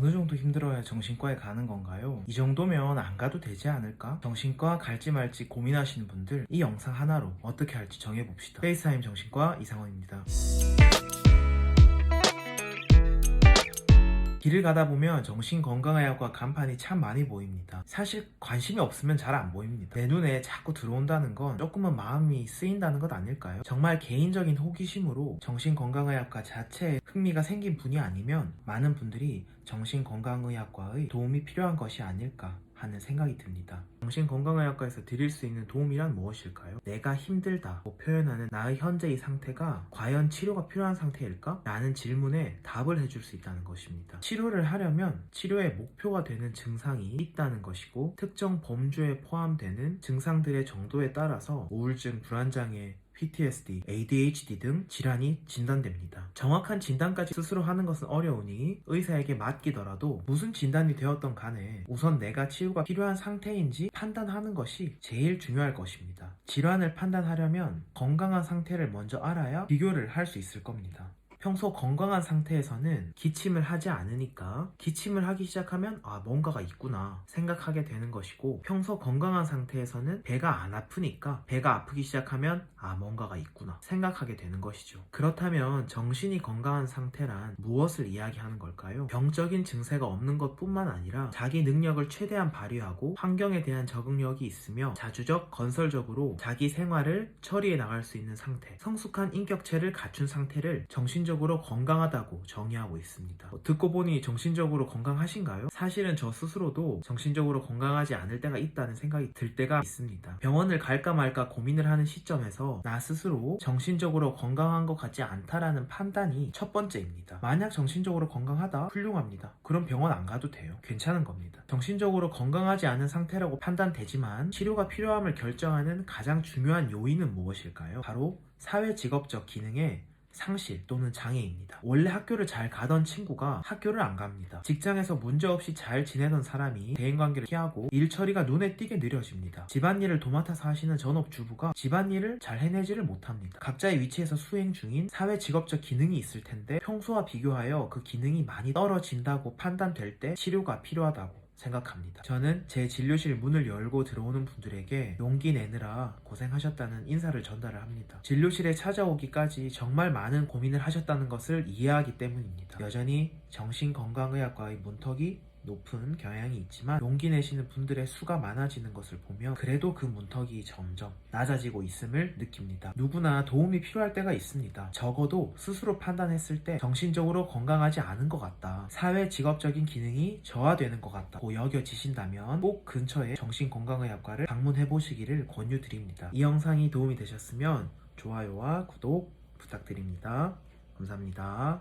어느 정도 힘들어야 정신과에 가는 건가요? 이 정도면 안 가도 되지 않을까? 정신과 갈지 말지 고민하시는 분들 이 영상 하나로 어떻게 할지 정해봅시다. 페이스타임 정신과 이상원입니다. 길을 가다 보면 정신건강의학과 간판이 참 많이 보입니다. 사실 관심이 없으면 잘 안 보입니다. 내 눈에 자꾸 들어온다는 건 조금은 마음이 쓰인다는 것 아닐까요? 정말 개인적인 호기심으로 정신건강의학과 자체에 흥미가 생긴 분이 아니면 많은 분들이 정신건강의학과의 도움이 필요한 것이 아닐까 하는 생각이 듭니다. 정신건강의학과에서 드릴 수 있는 도움이란 무엇일까요? 내가 힘들다고 표현하는 나의 현재의 상태가 과연 치료가 필요한 상태일까? 라는 질문에 답을 해줄 수 있다는 것입니다. 치료를 하려면 치료의 목표가 되는 증상이 있다는 것이고 특정 범주에 포함되는 증상들의 정도에 따라서 우울증, 불안장애, PTSD, ADHD 등 질환이 진단됩니다. 정확한 진단까지 스스로 하는 것은 어려우니 의사에게 맡기더라도 무슨 진단이 되었던 간에 우선 내가 치유가 필요한 상태인지 판단하는 것이 제일 중요할 것입니다. 질환을 판단하려면 건강한 상태를 먼저 알아야 비교를 할 수 있을 겁니다. 평소 건강한 상태에서는 기침을 하지 않으니까 기침을 하기 시작하면 아 뭔가가 있구나 생각하게 되는 것이고 평소 건강한 상태에서는 배가 안 아프니까 배가 아프기 시작하면 아 뭔가가 있구나 생각하게 되는 것이죠. 그렇다면 정신이 건강한 상태란 무엇을 이야기하는 걸까요? 병적인 증세가 없는 것뿐만 아니라 자기 능력을 최대한 발휘하고 환경에 대한 적응력이 있으며 자주적 건설적으로 자기 생활을 처리해 나갈 수 있는 상태 성숙한 인격체를 갖춘 상태를 정신적 정신적으로 건강하다고 정의하고 있습니다. 어, 듣고 보니 정신적으로 건강하신가요? 사실은 저 스스로도 정신적으로 건강하지 않을 때가 있다는 생각이 들 때가 있습니다. 병원을 갈까 말까 고민을 하는 시점에서 나 스스로 정신적으로 건강한 것 같지 않다라는 판단이 첫 번째입니다. 만약 정신적으로 건강하다? 훌륭합니다. 그럼 병원 안 가도 돼요. 괜찮은 겁니다. 정신적으로 건강하지 않은 상태라고 판단되지만 치료가 필요함을 결정하는 가장 중요한 요인은 무엇일까요? 바로 사회 직업적 기능에 상실 또는 장애입니다. 원래 학교를 잘 가던 친구가 학교를 안 갑니다. 직장에서 문제없이 잘 지내던 사람이 대인관계를 피하고 일 처리가 눈에 띄게 느려집니다. 집안일을 도맡아서 하시는 전업주부가 집안일을 잘 해내지를 못합니다. 각자의 위치에서 수행 중인 사회 직업적 기능이 있을 텐데 평소와 비교하여 그 기능이 많이 떨어진다고 판단될 때 치료가 필요하다고 생각합니다. 저는 제 진료실 문을 열고 들어오는 분들에게 용기 내느라 고생하셨다는 인사를 전달을 합니다. 진료실에 찾아오기까지 정말 많은 고민을 하셨다는 것을 이해하기 때문입니다. 여전히 정신건강의학과의 문턱이 높은 경향이 있지만 용기 내시는 분들의 수가 많아지는 것을 보면 그래도 그 문턱이 점점 낮아지고 있음을 느낍니다. 누구나 도움이 필요할 때가 있습니다. 적어도 스스로 판단했을 때 정신적으로 건강하지 않은 것 같다. 사회 직업적인 기능이 저하되는 것 같다고 여겨지신다면 꼭 근처의 정신건강의학과를 방문해 보시기를 권유드립니다. 이 영상이 도움이 되셨으면 좋아요와 구독 부탁드립니다. 감사합니다.